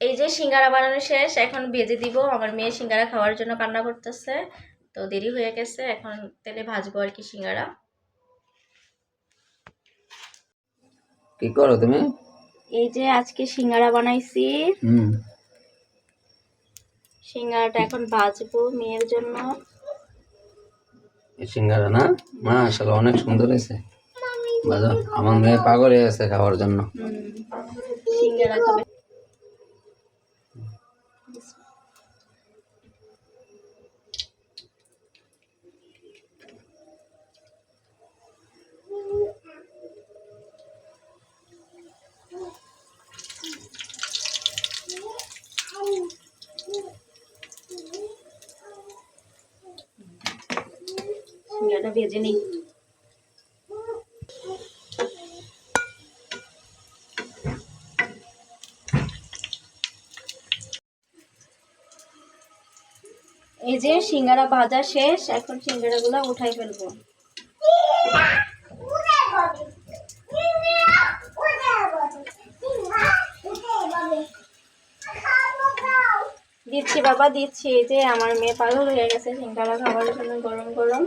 এই যে সিঙ্গারা বানানো শেষ এখন ভেজে দিব। আমার মেয়ে সিঙ্গারা খাওয়ার জন্য কান্না করতেছে। তো দেরি হয়ে গেছে এখন তেলে ভাজবো আর কি সিঙ্গারা। কি করো তুমি? এই যে আজকে সিঙ্গারা বানাইছি। হুম। সিঙ্গারাটা এখন ভাজবো মেয়ের জন্য। এই সিঙ্গারা না? মাশাআল্লাহ অনেক সুন্দর হয়েছে। আমার মেয়ে পাগল হয়ে গেছে খাওয়ার জন্য। সিঙ্গারা খাবে। সিঙ্গারাটা ভেজে নিই। এই যে সিঙ্গারা ভাজা শেষ, এখন সিঙ্গারাগুলো উঠাই ফেলব। দিচ্ছি বাবা, দিচ্ছি। এই যে আমার মেয়ে পাগল হয়ে গেছে সিঙ্গারা খাবার জন্য গরম গরম।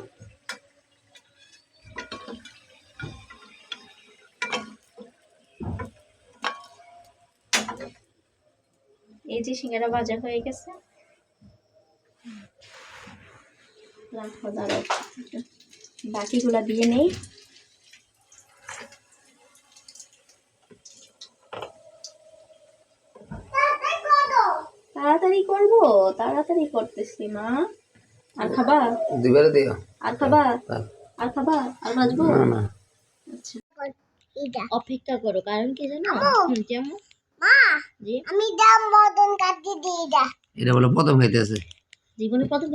এই যে সিঙ্গারা ভাজা হয়ে গেছে। বাকিগুলা দিয়ে নেই। তাড়াতাড়ি করব? তাড়াতাড়ি করতেছি মা। আর খাবা? দুবারে দিও। আর খাবা? আর খাবা? আর বাজবো না না। আচ্ছা। অপেক্ষা করো কারণ কি জানো? হুম, যেমন জি। আমি দাম মদন কাটি দিই দা এটা বলে প্রথম খাইতেছে। জীবনে প্রথম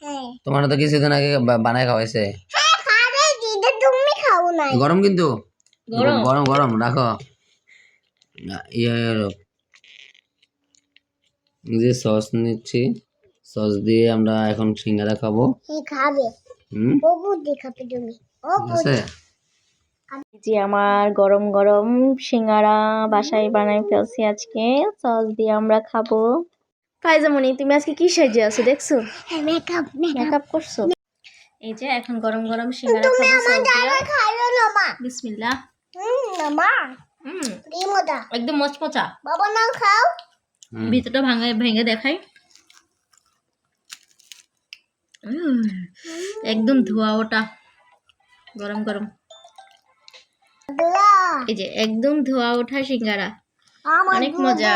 হ্যাঁ। তোমার তো কিছুদিন আগে বানায় খাওয়াইছে। হ্যাঁ খাবে দিদা তুমি খাও নাই। গরম কিন্তু। গরম? গরম গরম রাখো। ইয়ে যে সস নিচ্ছি। সস দিয়ে আমরা এখন সিঙ্গারা খাব। হে খাবে। হুম? ও বুদ্ধি খাবে তুমি। ও জি আমার গরম গরম সিঙ্গারা বাসায় বানাই ফেলছি আজকে। সস দিয়ে আমরা খাব। ফাইজামণি তুমি আজকে কি সাজে আছো দেখছ? মেকআপ মেকআপ করছ? এই যে এখন গরম গরম সিঙ্গারা খাব সস দিয়ে। খাইলো না মা। বিসমিল্লাহ। হুম না মা। হুম। রিমোদা একদম মচমচা। বাবা নাও খাও। ভিতরটা ভাঙে ভেঙে দেখাই। একদম ধোয়া ওটা। গরম গরম। এই যে একদম ধোয়া ওঠা সিঙ্গারা। অনেক মজা।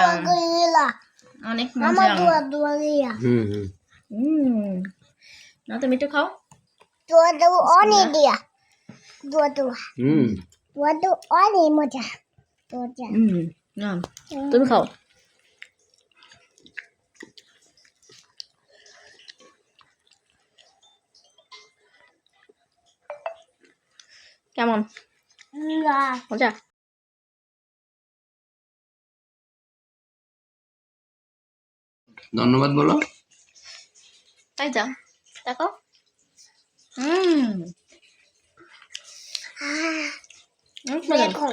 অনেক মজা। হুম হুম। না তুমি একটু খাও। দুয়া দুয়া অনেক দিয়া। দুয়া দুয়া হুম। দুয়া দুয়া অনেক মজা। মজা হুম না। তুমি খাও। কেমন? না ধন্যবাদ বলো। তাই যাও দেখো। হুম। দেখো।